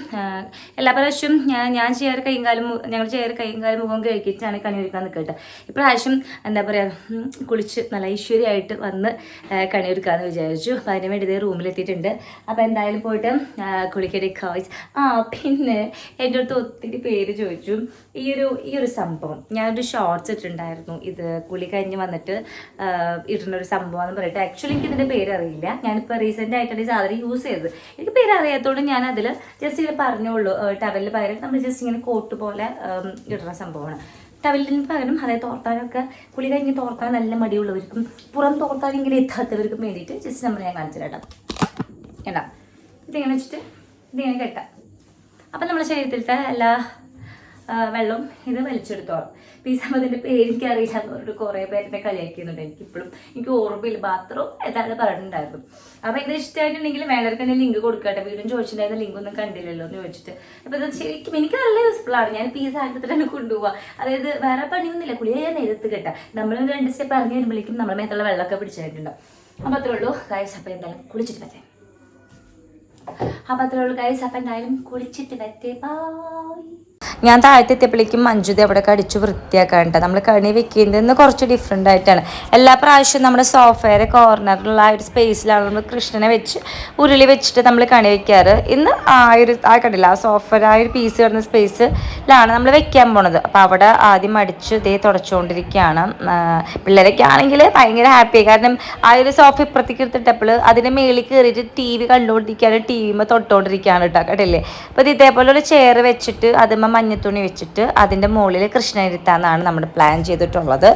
എല്ലാ പ്രാവശ്യവും ഞാൻ ചെയ്യാറ് കൈയും കാലും ഞങ്ങൾ ചെയ്യാറ് കൈയും കാലും മുഖം കഴിക്കിട്ടാണ് കണിയൊരുക്കാൻ നിൽക്കട്ടെ ഇപ്രാവശ്യം എന്താ പറയുക കുളിച്ച് നല്ല ഐശ്വര്യമായിട്ട് വന്ന് കണിയൊരുക്കാമെന്ന് വിചാരിച്ചു. അപ്പോൾ അതിന് വേണ്ടി ഇതേ റൂമിലെത്തിയിട്ടുണ്ട്. അപ്പോൾ എന്തായാലും പോയിട്ട് കുളിക്കടി കോയ്സ് ആ പിന്നെ എന്റെ അടുത്ത് ഒത്തിരി പേര് ചോദിച്ചു. ഈ ഒരു ഈ ഒരു സംഭവം. ഞാനൊരു ഷോർട്സ് ഇട്ടിട്ടുണ്ടായിരുന്നു. ഇത് കുളി കഴിഞ്ഞ് വന്നിട്ട് ഇടുന്ന കിട്ടുന്ന ഒരു സംഭവം എന്ന് പറയട്ടെ. ആക്ച്വലി എനിക്ക് ഇതിന്റെ പേര് അറിയില്ല. ഞാനിപ്പോൾ റീസെന്റ് ആയിട്ടാണ് ഈ സാധനം യൂസ് ചെയ്തത്. എനിക്ക് പേര് അറിയാത്തതുകൊണ്ട് ഞാൻ അതിൽ ജസ്റ്റ് ഇങ്ങനെ പറഞ്ഞോളൂ. ടവലിൽ പകരം നമ്മൾ ജസ്റ്റ് ഇങ്ങനെ കോട്ട് പോലെ ഇടുന്ന സംഭവമാണ്. ടവലിന് പകരം അതായത് തോർത്താനൊക്കെ കുളി കഴിഞ്ഞ് തോർത്താൻ നല്ല മടിയുള്ളവർക്കും പുറം തോർത്താൻ ഇങ്ങനെ എത്താത്തവർക്കും വേണ്ടിയിട്ട് ജസ്റ്റ് നമ്മൾ ഞാൻ കാണിച്ചു കേട്ടോ കേട്ടോ ഇതിങ്ങനെ വെച്ചിട്ട്? ഇതിങ്ങനെ കെട്ടാം? അപ്പം നമ്മുടെ ശരീരത്തിലത്തെ എല്ലാ വെള്ളവും ഇത് വലിച്ചെടുത്തോളും. ഈ സമയത്തിന്റെ പേര് എനിക്ക് അറിയില്ല എന്ന് പറഞ്ഞിട്ട് കുറേ പേരെന്നെ കളിയാക്കിയിരുന്നുണ്ട് എനിക്കിപ്പോഴും എനിക്ക് ഓർമ്മയില്ല. ബാത്റൂം ഏതാണ്ട് പറഞ്ഞിട്ടുണ്ടായിരുന്നു. അപ്പോൾ ഇത് ഇഷ്ടമായിട്ടുണ്ടെങ്കിൽ വേണ്ടവർക്ക് തന്നെ ലിങ്ക് കൊടുക്കട്ടെ വീടും ചോദിച്ചിട്ടുണ്ടായിരുന്ന ലിങ്ക് ഒന്നും കണ്ടില്ലല്ലോ എന്ന് ചോദിച്ചിട്ട്. അപ്പോൾ ഇത് ശരിക്കും എനിക്ക് നല്ല യൂസ്ഫുൾ ആണ്. ഞാൻ സാഹചര്യത്തിൽ തന്നെ കൊണ്ടുപോവാം. അതായത് വേറെ പണിയൊന്നുമില്ല. കുളിയെ നേരത്ത് കേട്ടാ. നമ്മൾ രണ്ട് സ്റ്റെപ്പ് ഇറങ്ങി വരുമ്പോഴേക്കും നമ്മുടെ മേത്തുള്ള വെള്ളമൊക്കെ പിടിച്ചായിട്ടുണ്ടാവും അപ്പോൾ അത്രേ ഉള്ളൂ. കാഴ്ച അപ്പം എന്തായാലും കുളിച്ചിട്ട് പറ്റേ അപ്പോൾ അത്രേ ഉള്ളൂ. കാഴ്ച അപ്പം എന്തായാലും കുളിച്ചിട്ട് വരട്ടെ. ബായ് ഞാൻ താഴത്തെ എത്തിയപ്പോഴേക്കും മഞ്ജുത അവിടെ കടിച്ചു വൃത്തിയാക്കാണ്ട്. നമ്മൾ കണി വെക്കുന്നത് കുറച്ച് ഡിഫറെന്റ് ആയിട്ടാണ്. എല്ലാ പ്രാവശ്യവും നമ്മുടെ സോഫയുടെ കോർണറിലുള്ള ആ ഒരു സ്പേസിലാണ് നമ്മൾ കൃഷ്ണനെ വെച്ച് ഉരുളി വെച്ചിട്ട് നമ്മൾ കണി വെക്കാറ്. ഇന്ന് ആ ഒരു ആ കണ്ടില്ല ആ സോഫയുടെ ആ ഒരു പീസ് കിടന്ന സ്പേസിലാണ് നമ്മൾ വെക്കാൻ പോണത്. അപ്പോൾ അവിടെ ആദ്യം അടിച്ച് ഇതേ തുടച്ചുകൊണ്ടിരിക്കുകയാണ് പിള്ളേരൊക്കെ ആണെങ്കിൽ ഭയങ്കര ഹാപ്പി കാരണം ആ ഒരു സോഫ ഇപ്പുറത്തേക്ക് എടുത്തിട്ടപ്പോൾ അതിന്റെ മേളിൽ കയറിയിട്ട് ടി വി കണ്ടുകൊണ്ടിരിക്കുകയാണ്. ടി വിമ്മ തൊട്ടുകൊണ്ടിരിക്കുകയാണ് കേട്ടോ കേട്ടില്ലേ അപ്പോൾ ഇത് ഇതേപോലെ ഒരു ചെയർ വെച്ചിട്ട് അതിന്മേൽ മഞ്ഞത്തുണി വെച്ചിട്ട് അതിന്റെ മുകളിൽ കൃഷ്ണൻ ഇരുത്താന്നാണ് നമ്മൾ പ്ലാൻ ചെയ്തിട്ടുള്ളത്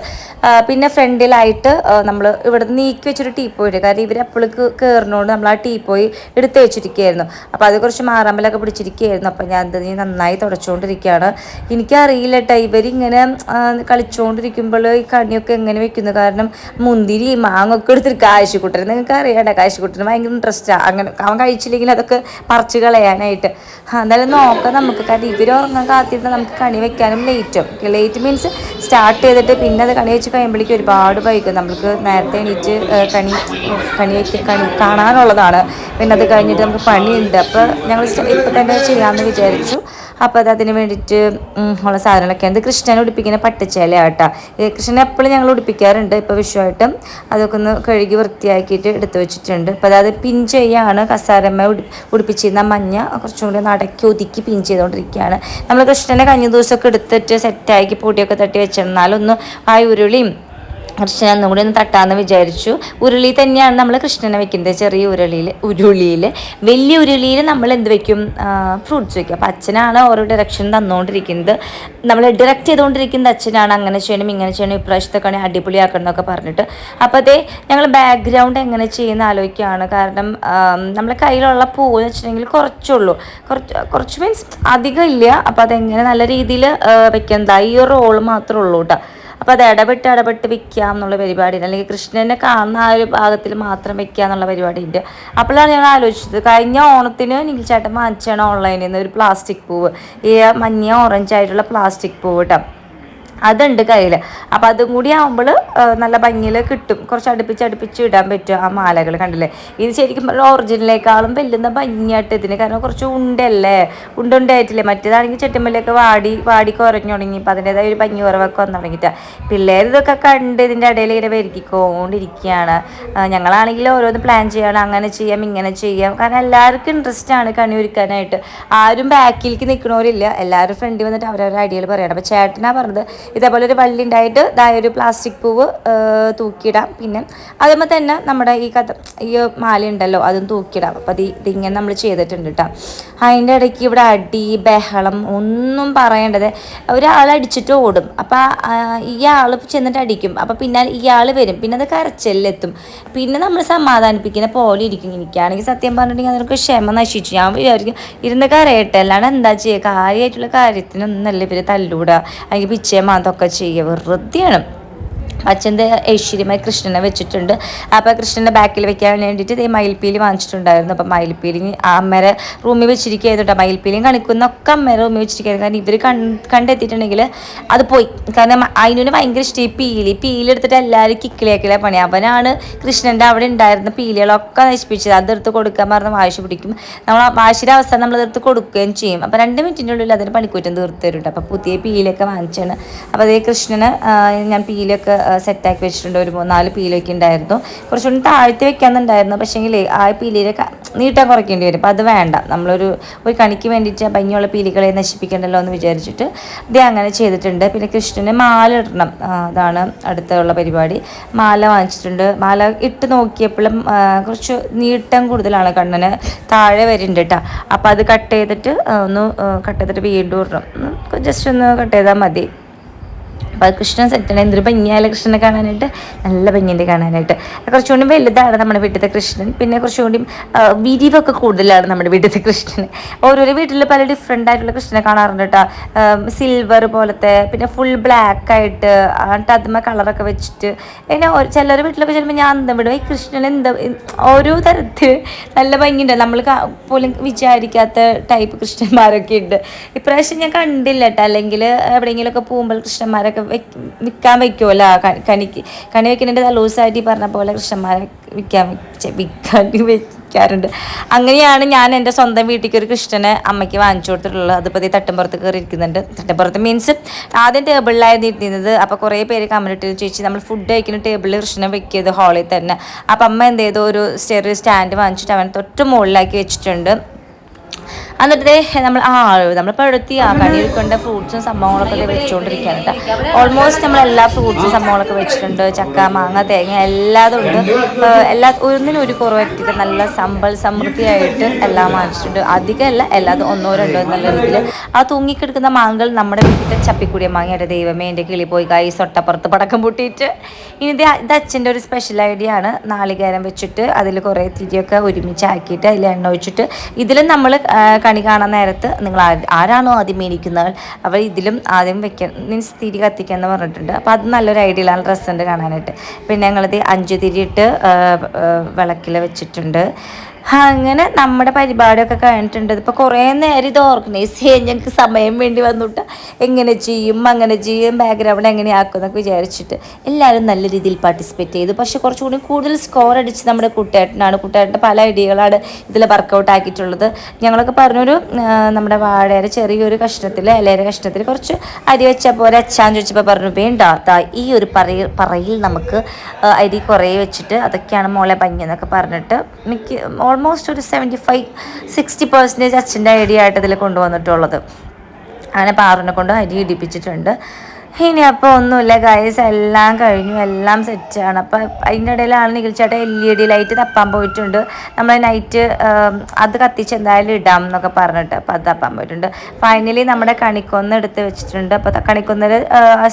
പിന്നെ ഫ്രണ്ടിലായിട്ട് നമ്മൾ ഇവിടെ നീക്കി വെച്ചൊരു ടീപ്പോയിട്ട് കാരണം ഇവർ അപ്പോൾ കയറുന്നതുകൊണ്ട് നമ്മൾ ആ ടീപ്പോയി എടുത്ത് വെച്ചിരിക്കുകയായിരുന്നു. അപ്പോൾ അത് കുറച്ച് മാറാമ്പലൊക്കെ പിടിച്ചിരിക്കുകയായിരുന്നു. അപ്പോൾ ഞാൻ ഇത് നന്നായി തുടച്ചുകൊണ്ടിരിക്കുകയാണ് എനിക്കറിയില്ല കേട്ടോ ഇവരിങ്ങനെ കളിച്ചുകൊണ്ടിരിക്കുമ്പോൾ ഈ കണിയൊക്കെ എങ്ങനെ വെക്കുന്നു? കാരണം മുന്തിരി മാങ്ങൊക്കെ എടുത്തിട്ട് കാശിക്കുട്ടൻ നിങ്ങൾക്ക് അറിയാം കാശിക്കുട്ടന് ഭയങ്കര ഇൻട്രസ്റ്റാണ് അങ്ങനെ അവൻ കഴിച്ചില്ലെങ്കിൽ അതൊക്കെ പറിച്ച് കളയാനായിട്ട്. എന്തായാലും നോക്കാം നമുക്ക്. കാരണം ഇവർ ഉറങ്ങാൻ കാത്തിരുന്ന് നമുക്ക് കണി വെക്കാനും ലേറ്റും ലേറ്റ് മീൻസ് സ്റ്റാർട്ട് ചെയ്തിട്ട് പിന്നെ അത് കണി വെച്ച് കഴിയുമ്പോഴേക്കും ഒരുപാട് വൈകും. നമുക്ക് നേരത്തെ എണീറ്റ് കണി കണി വയ്ക്ക കണി കാണാനുള്ളതാണ്. പിന്നെ അത് കഴിഞ്ഞിട്ട് നമുക്ക് പണിയുണ്ട്. അപ്പോൾ ഞങ്ങൾ ഇപ്പം തന്നെ ചെയ്യാമെന്ന് വിചാരിച്ചു. അപ്പോൾ അത് അതിന് വേണ്ടിയിട്ട് ഉള്ള സാധനങ്ങളൊക്കെ ഉണ്ട്. കൃഷ്ണനെ ഉടുപ്പിക്കുന്ന പട്ടുച്ചേല കേട്ടോ കൃഷ്ണനെ എപ്പോഴും ഞങ്ങൾ ഉടുപ്പിക്കാറുണ്ട് ഇപ്പോൾ വിഷുവായിട്ടും. അതൊക്കെ ഒന്ന് കഴുകി വൃത്തിയാക്കിയിട്ട് എടുത്തു വെച്ചിട്ടുണ്ട്. അപ്പോൾ അതായത് പിൻ ചെയ്യാണ്. കസാരമ്മ ഉടു ഉടുപ്പിച്ചിരുന്ന മഞ്ഞ കുറച്ചും കൂടി നടക്കി ഒതുക്കി പിൻ ചെയ്തുകൊണ്ടിരിക്കുകയാണ് നമ്മൾ കൃഷ്ണനെ കഞ്ഞി ദിവസമൊക്കെ എടുത്തിട്ട് സെറ്റാക്കി പൊടിയൊക്കെ തട്ടി വെച്ചിരുന്നാലൊന്ന് ആ ഉരുളിയും കൃഷ്ണൻ ഒന്നും കൂടി ഒന്ന് തട്ടാന്ന് വിചാരിച്ചു. ഉരുളി തന്നെയാണ് നമ്മൾ കൃഷ്ണനെ വെക്കുന്നത്. ചെറിയ ഉരുളിയിൽ ഉരുളിയിൽ വലിയ ഉരുളിയിൽ നമ്മൾ എന്ത് വെക്കും? ഫ്രൂട്ട്സ് വെക്കും. അപ്പോൾ അച്ഛനാണ് ഓരോ ഡയറക്ഷൻ തന്നുകൊണ്ടിരിക്കുന്നത് നമ്മൾ ഡയറക്റ്റ് ചെയ്തുകൊണ്ടിരിക്കുന്നത് അച്ഛനാണ്. അങ്ങനെ ചെയ്യണം ഇങ്ങനെ ചെയ്യണം ഇപ്രാവശ്യത്തെ കണി അടിപൊളിയാക്കണം എന്നൊക്കെ പറഞ്ഞിട്ട്. അപ്പോൾ അതേ ഞങ്ങൾ ബാക്ക്ഗ്രൗണ്ട് എങ്ങനെ ചെയ്യുന്ന ആലോചിക്കുകയാണ്. കാരണം നമ്മളെ കയ്യിലുള്ള പൂവ് എന്ന് വെച്ചിട്ടുണ്ടെങ്കിൽ കുറച്ചുള്ളൂ കുറച്ച് കുറച്ച് മീൻസ് അധികം ഇല്ല. അപ്പോൾ അതെങ്ങനെ നല്ല രീതിയിൽ വെക്കാൻ ഈ റോൾ മാത്രമേ ഉള്ളൂ കേട്ടോ. അപ്പോൾ അത് ഇടപെട്ട് ഇടപെട്ട് വെക്കുക എന്നുള്ള പരിപാടിയുണ്ട്. അല്ലെങ്കിൽ കൃഷ്ണനെ കാണുന്ന ആ ഒരു ഭാഗത്തിൽ മാത്രം വെക്കുക എന്നുള്ള പരിപാടി ഉണ്ട് അപ്പോഴാണ് ഞങ്ങൾ ആലോചിച്ചത്. കഴിഞ്ഞ ഓണത്തിന് നിഖിൽ ചേട്ടൻ വാങ്ങിച്ചാണ് ഓൺലൈനിൽ നിന്ന് ഒരു പ്ലാസ്റ്റിക് പൂവ്. ഈ മഞ്ഞ ഓറഞ്ച് ആയിട്ടുള്ള പ്ലാസ്റ്റിക് പൂവ് കേട്ടോ അതുണ്ട് കയ്യിൽ അപ്പോൾ അതും കൂടി ആകുമ്പോൾ നല്ല ഭംഗിയിൽ കിട്ടും. കുറച്ച് അടുപ്പിച്ച് അടുപ്പിച്ച് ഇടാൻ പറ്റും ആ മാലകൾ കണ്ടില്ലേ? ഇത് ശരിക്കും ഒറിജിനലേക്കാളും വെല്ലുന്ന ഭംഗിയായിട്ട് ഇതിന്. കാരണം കുറച്ച് ഉണ്ടല്ലേ? ഉണ്ടുണ്ടായിട്ടില്ലേ? മറ്റേതാണെങ്കിൽ ചെട്ടിമല്ലൊക്കെ വാടി വാടി കുറഞ്ഞു തുടങ്ങി. ഇപ്പം അതിന്റെതായ ഒരു ഭംഗി കുറവൊക്കെ വന്നു തുടങ്ങിയിട്ട്. പിള്ളേർ ഇതൊക്കെ കണ്ട് ഇതിന്റെ ഇടയിൽ ഇങ്ങനെ പെരുക്കിക്കൊണ്ടിരിക്കുകയാണ് ഞങ്ങളാണെങ്കിൽ ഓരോന്ന് പ്ലാൻ ചെയ്യണം. അങ്ങനെ ചെയ്യാം ഇങ്ങനെ ചെയ്യാം. കാരണം എല്ലാവർക്കും ഇൻട്രസ്റ്റ് ആണ് കണി ഒരുക്കാനായിട്ട്. ആരും ബാക്കിലേക്ക് നിൽക്കണവരില്ല എല്ലാവരും ഫ്രണ്ടിൽ വന്നിട്ട് അവരവരുടെ ഐഡിയകൾ പറയണം. അപ്പോൾ ചേട്ടനാ പറഞ്ഞത് ഇതേപോലെ ഒരു വള്ളി ഉണ്ടായിട്ട് ഇതായ ഒരു പ്ലാസ്റ്റിക് പൂവ് തൂക്കിയിടാം. പിന്നെ അതുമ്പോൾ തന്നെ നമ്മുടെ ഈ കഥ ഈ മാല ഉണ്ടല്ലോ അതും തൂക്കിയിടാം. അപ്പം അത് ഇതിങ്ങനെ നമ്മൾ ചെയ്തിട്ടുണ്ട് കേട്ടോ അതിന്റെ ഇടയ്ക്ക് ഇവിടെ അടി ബഹളം ഒന്നും പറയേണ്ടത് ഒരാൾ അടിച്ചിട്ട് ഓടും. അപ്പോൾ ഇയാൾ ചെന്നിട്ട് അടിക്കും. അപ്പം പിന്നെ ഇയാൾ വരും. പിന്നെ അത് കരച്ചെല്ലെത്തും പിന്നെ നമ്മൾ സമാധാനിപ്പിക്കുന്ന പോലെ ഇരിക്കും. എനിക്കാണെങ്കിൽ സത്യം പറഞ്ഞിട്ടുണ്ടെങ്കിൽ അതിനൊക്കെ ക്ഷമ നശിച്ചു. ഞാൻ വിചാരിക്കും ഇരുന്ന് കരയട്ടെ. അല്ലാണ്ട് എന്താ ചെയ്യുക കാര്യമായിട്ടുള്ള കാര്യത്തിനൊന്നല്ല ഇവർ തല്ലൂടുക അല്ലെങ്കിൽ പിച്ചയും അതൊക്കെ ചെയ്യുക. വെറുതെയാണ്. അച്ഛന്റെ ഐശ്വര്യമായി കൃഷ്ണനെ വെച്ചിട്ടുണ്ട്. അപ്പോൾ കൃഷ്ണന്റെ ബാക്കിൽ വെക്കാൻ വേണ്ടിയിട്ട് ഇതേ മയിൽപ്പീലി വാങ്ങിച്ചിട്ടുണ്ടായിരുന്നു. അപ്പോൾ മയിൽപ്പീലി അമ്മേരെ റൂമിൽ വെച്ചിരിക്കുകയായിരുന്നു മയിൽപ്പീലിയും കണിക്കുന്ന ഒക്കെ അമ്മേരെ റൂമിൽ വെച്ചിരിക്കുകയായിരുന്നു. കാരണം ഇവർ കൺ കണ്ടെത്തിയിട്ടുണ്ടെങ്കിൽ അത് പോയി. കാരണം അതിനു ഭയങ്കര ഇഷ്ടം ഈ പീലി പീലി എടുത്തിട്ട് എല്ലാവരും കിക്കിളിയാക്കിലെ പണി. അവനാണ് കൃഷ്ണന്റെ അവിടെ ഉണ്ടായിരുന്ന പീലികളൊക്കെ നശിപ്പിച്ചത്. അതെടുത്ത് കൊടുക്കാൻ പറഞ്ഞ് വാശി പിടിക്കും. നമ്മൾ വാശിയുടെ അവസ്ഥ നമ്മൾ അതെടുത്ത് കൊടുക്കുകയും ചെയ്യും. അപ്പോൾ രണ്ട് മിനിറ്റിന്റെ ഉള്ളിൽ അതിന് പണിക്കൂറ്റം തീർത്തരുണ്ട് അപ്പോൾ പുതിയ പീലൊക്കെ വാങ്ങിച്ചാണ്. അപ്പോൾ അതേ കൃഷ്ണന് ഞാൻ പീലൊക്കെ സെറ്റാക്കി വെച്ചിട്ടുണ്ട്. ഒരു മൂന്നാൽ പീലൊക്കെ ഉണ്ടായിരുന്നു. കുറച്ചുകൂടി താഴ്ത്തി വെക്കാന്നുണ്ടായിരുന്നു. പക്ഷേങ്കിൽ ആ പീലിയിലൊക്കെ നീട്ടാൻ നീട്ടം കുറയ്ക്കേണ്ടി വരും. അപ്പം അത് വേണ്ട. നമ്മളൊരു ഒരു കണിക്ക് വേണ്ടിയിട്ട് ഭംഗിയുള്ള പീലികളെ നശിപ്പിക്കണ്ടല്ലോ എന്ന് വിചാരിച്ചിട്ട് ഇത് അങ്ങനെ ചെയ്തിട്ടുണ്ട്. പിന്നെ കൃഷ്ണന് മാല ഇടണം. അതാണ് അടുത്തുള്ള പരിപാടി. മാല വാങ്ങിച്ചിട്ടുണ്ട്. മാല ഇട്ട് നോക്കിയപ്പോഴും കുറച്ച് നീട്ടം കൂടുതലാണ് കണ്ണന്. താഴെ വരുന്നുണ്ട് കേട്ടോ അപ്പോൾ അത് കട്ട് ചെയ്തിട്ട് ഒന്ന് കട്ട് ചെയ്തിട്ട് വീണ്ടും ഇടണം. ജസ്റ്റ് ഒന്ന് കട്ട് ചെയ്താൽ മതി. അപ്പോൾ കൃഷ്ണൻ സെറ്റാണ് എന്തൊരു ഭംഗിയായ കൃഷ്ണനെ കാണാനായിട്ട്. നല്ല ഭംഗിയുണ്ട് കാണാനായിട്ട്. കുറച്ചുകൂടി വലുതാണ് നമ്മുടെ വീട്ടിലത്തെ കൃഷ്ണൻ. പിന്നെ കുറച്ചുകൂടി വിരിവൊക്കെ കൂടുതലാണ് നമ്മുടെ വീട്ടിലത്തെ കൃഷ്ണൻ. ഓരോരോ വീട്ടിൽ പല ഡിഫറെന്റ് ആയിട്ടുള്ള കൃഷ്ണനെ കാണാറുണ്ട് കേട്ടോ. സിൽവർ പോലത്തെ പിന്നെ ഫുൾ ബ്ലാക്ക് ആയിട്ട് എന്നിട്ട് അതുമ കളറൊക്കെ വെച്ചിട്ട്. പിന്നെ ചിലരുടെ വീട്ടിലൊക്കെ ചിലപ്പോൾ ഞാൻ എന്താ വിടും ഈ കൃഷ്ണൻ എന്താ ഓരോ തരത്തിൽ നല്ല ഭംഗിയുണ്ട്. നമ്മൾ പോലും വിചാരിക്കാത്ത ടൈപ്പ് കൃഷ്ണന്മാരൊക്കെ ഉണ്ട്. ഇപ്രാവശ്യം ഞാൻ കണ്ടില്ല കേട്ടോ. അല്ലെങ്കിൽ എവിടെയെങ്കിലുമൊക്കെ പോകുമ്പോൾ കൃഷ്ണന്മാരൊക്കെ വിൽക്കാൻ അല്ല കണിക്ക് കണി വെക്കുന്നതിന്റെ തലൂസായിട്ട് ഈ പറഞ്ഞ പോലെ കൃഷ്ണന്മാരെ വിൽക്കാൻ വിൽക്കാൻ വെക്കാറുണ്ട്. അങ്ങനെയാണ് ഞാൻ എന്റെ സ്വന്തം വീട്ടിലേക്ക് ഒരു കൃഷ്ണനെ അമ്മയ്ക്ക് വാങ്ങിച്ചു കൊടുത്തിട്ടുള്ളത്. അതിപ്പോൾ ഈ തട്ടുമ്പുറത്ത് കയറി ഇരിക്കുന്നുണ്ട് തട്ടുമ്പുറത്ത് മീൻസ് ആദ്യം ടേബിളിലായിരുന്നു ഇരുന്നത് അപ്പോൾ കുറേ പേര് കമന്റ് ചേച്ചി നമ്മൾ ഫുഡ് കഴിക്കുന്ന ടേബിളിൽ കൃഷ്ണനെ വെക്കിയത് ഹാളിൽ തന്നെ. അപ്പം അമ്മ എന്ത് ചെയ്തു? ഒരു സ്റ്റെറി സ്റ്റാൻഡ് വാങ്ങിച്ചിട്ട് അവൻ തൊട്ട് മുകളിലാക്കി വെച്ചിട്ടുണ്ട്. എന്നിട്ട് നമ്മൾ ആ നമ്മളിപ്പോൾ എടുത്തി ആ കടിയിൽ കൊണ്ട് ഫ്രൂട്ട്സും സംഭവങ്ങളൊക്കെ കേട്ടോ ഓൾമോസ്റ്റ് നമ്മൾ എല്ലാ ഫ്രൂട്ട്സും സംഭവങ്ങളൊക്കെ വെച്ചിട്ടുണ്ട്. ചക്ക മാങ്ങ തേങ്ങ എല്ലാതും ഉണ്ട്. എല്ലാ ഒന്നിനും ഒരു കുറവ് നല്ല സമ്പൽ സമൃദ്ധിയായിട്ട് എല്ലാം വാങ്ങിച്ചിട്ടുണ്ട്. അധികമല്ല എല്ലാതും ഒന്നോ രണ്ടോ എന്നുള്ള രീതിയിൽ ആ തൂങ്ങിക്കിടക്കുന്ന മാങ്ങകൾ നമ്മുടെ വീട്ടിലെ ചപ്പിക്കുടിയ മാങ്ങയുടെ ദൈവമേ എന്റെ കിളി പോയി കൈ സൊട്ടപ്പുറത്ത് പടക്കം പൊട്ടിയിട്ട്. ഇനി ഇത് ഇത് അച്ഛന്റെ ഒരു സ്പെഷ്യൽ ഐഡിയ ആണ്. നാളികേരം വെച്ചിട്ട് അതിൽ കുറേ തിരിയൊക്കെ ഒരുമിച്ച് ആക്കിയിട്ട് അതിൽ എണ്ണ ഒഴിച്ചിട്ട് ഇതിലും നമ്മൾ കണി കാണാൻ നേരത്ത് നിങ്ങൾ ആരാണോ ആദ്യം മേടിക്കുന്നത് അവർ ഇതിലും ആദ്യം വെക്കാൻ മീൻസ് തിരി കത്തിക്കുക എന്ന് പറഞ്ഞിട്ടുണ്ട്. അപ്പോൾ അത് നല്ലൊരു ഐഡിയ ആണ് ഡ്രസ്സുണ്ട് കാണാനായിട്ട്. പിന്നെ ഞങ്ങളിത് അഞ്ച് തിരിയിട്ട് വിളക്കിൽ വെച്ചിട്ടുണ്ട്. അങ്ങനെ നമ്മുടെ പരിപാടിയൊക്കെ കഴിഞ്ഞിട്ടുണ്ട്. ഇപ്പോൾ കുറേ നേരം ഇത് ഓർഗനൈസ് ചെയ്യാൻ ഞങ്ങൾക്ക് സമയം വേണ്ടി വന്നിട്ട് എങ്ങനെ ചെയ്യും അങ്ങനെ ചെയ്യും ബാക്ക്ഗ്രൗണ്ട് എങ്ങനെയാക്കും എന്നൊക്കെ വിചാരിച്ചിട്ട് എല്ലാവരും നല്ല രീതിയിൽ പാർട്ടിസിപ്പേറ്റ് ചെയ്തു. പക്ഷേ കുറച്ചുകൂടി കൂടുതൽ സ്കോർ അടിച്ച് നമ്മുടെ കുട്ടേട്ടനാണ്. കുട്ടേട്ടന്റെ പല ഐഡിയകളാണ് ഇതിൽ വർക്കൗട്ട് ആക്കിയിട്ടുള്ളത്. ഞങ്ങളൊക്കെ പറഞ്ഞൊരു നമ്മുടെ വാഴയുടെ ചെറിയൊരു കഷ്ണത്തിൽ ഇലയുടെ കഷ്ണത്തിൽ കുറച്ച് അരി വെച്ചാൽ പോലെ അച്ചാന്ന് ചോദിച്ചപ്പോൾ പറഞ്ഞു വേണ്ട ഈ ഒരു പറയിൽ പറയിൽ നമുക്ക് അരി കുറേ വെച്ചിട്ട് അതൊക്കെയാണ് മോളെ ഭംഗി എന്നൊക്കെ പറഞ്ഞിട്ട് മിക്ക ഓൾമോസ്റ്റ് ഒരു സെവന്റി ഫൈവ് സിക്സ്റ്റി പെർസെന്റേജ് അച്ഛന്റെ ഐഡിയ ആയിട്ട് ഇതിൽ കൊണ്ടുവന്നിട്ടുള്ളത്. അങ്ങനെ പാറിനെ കൊണ്ട് അരി ഇടിപ്പിച്ചിട്ടുണ്ട്. ഇനി അപ്പോൾ ഒന്നുമില്ല ഗൈസ് എല്ലാം കഴിഞ്ഞു. എല്ലാം സെറ്റാണ് അപ്പോൾ അതിന്റെ ഇടയിലാണ് നികിൽച്ചേട്ടൻ ചേട്ടൻ എൽ ഇ ഡി ലൈറ്റ് തപ്പാൻ പോയിട്ടുണ്ട്. നമ്മൾ നൈറ്റ് അത് കത്തിച്ച് എന്തായാലും ഇടാം എന്നൊക്കെ പറഞ്ഞിട്ട് അപ്പോൾ അത് തപ്പാൻ പോയിട്ടുണ്ട്. ഫൈനലി നമ്മുടെ കണിക്കൊന്ന് എടുത്ത് വെച്ചിട്ടുണ്ട്. അപ്പോൾ കണിക്കൊന്നിൽ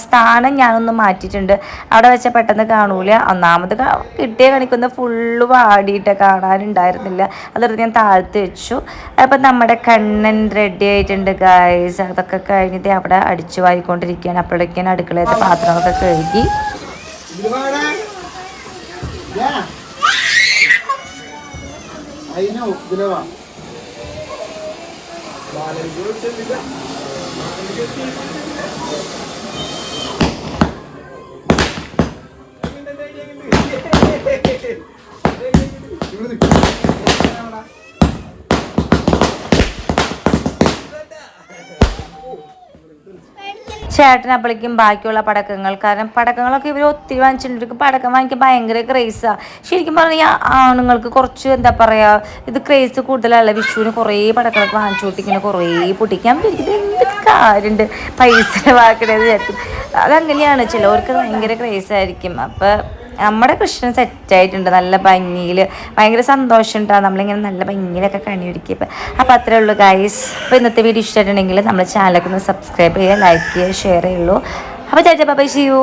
സ്ഥാനം ഞാനൊന്ന് മാറ്റിയിട്ടുണ്ട്. അവിടെ വെച്ചാൽ പെട്ടെന്ന് കാണൂല. ഒന്നാമത് കിട്ടിയ കണിക്കൊന്ന് ഫുള്ള് വാടിയിട്ട് കാണാനുണ്ടായിരുന്നില്ല. അതെടുത്ത് ഞാൻ താഴ്ത്തി വെച്ചു. അപ്പം നമ്മുടെ കണ്ണൻ റെഡി ആയിട്ടുണ്ട് ഗൈസ് അതൊക്കെ കഴിഞ്ഞിട്ട് അവിടെ അടിച്ചു വായിക്കൊണ്ടിരിക്കുകയാണ് അപ്പോഴേക്കും അടുക്കളയത്തെ പാത്രങ്ങളൊക്കെ കഴുകി Yeah. ചേട്ടൻ അപ്പോഴേക്കും ബാക്കിയുള്ള പടക്കങ്ങൾ. കാരണം പടക്കങ്ങളൊക്കെ ഇവർ ഒത്തിരി വാങ്ങിച്ചിട്ടുണ്ട്. പടക്കം വാങ്ങിക്കാൻ ഭയങ്കര ക്രേസാണ് ശരിക്കും പറഞ്ഞാൽ ആണുങ്ങൾക്ക് കുറച്ച് എന്താ പറയുക ഇത് ക്രേസ് കൂടുതലല്ല? വിഷുവിന് കുറേ പടക്കങ്ങളൊക്കെ വാങ്ങിച്ചു കൊടുത്തിങ്ങനെ കുറേ പൊട്ടിക്കാൻ എന്ത് കാര്യമുണ്ട് പൈസ വാക്കണേന്ന് വിചാരിക്കും. അതങ്ങനെയാണ്. ചിലവർക്ക് ഭയങ്കര ക്രേസായിരിക്കും അപ്പം നമ്മുടെ കൃഷ്ണൻ സെറ്റായിട്ടുണ്ട് നല്ല ഭംഗിയിൽ ഭയങ്കര സന്തോഷം ഉണ്ടാകും നമ്മളിങ്ങനെ നല്ല ഭംഗിയിലൊക്കെ കണി ഒരുക്കി ഇപ്പം അപ്പോൾ അത്രേ ഉള്ളൂ ഗൈസ് അപ്പോൾ ഇന്നത്തെ വീഡിയോ ഇഷ്ടമായിട്ടുണ്ടെങ്കിൽ നമ്മുടെ ചാനലൊക്കെ ഒന്ന് സബ്സ്ക്രൈബ് ചെയ്യുക ലൈക്ക് ചെയ്യുക ഷെയർ ചെയ്യുള്ളൂ. അപ്പോൾ ചേട്ടാ ബൈ ചെയ്യൂ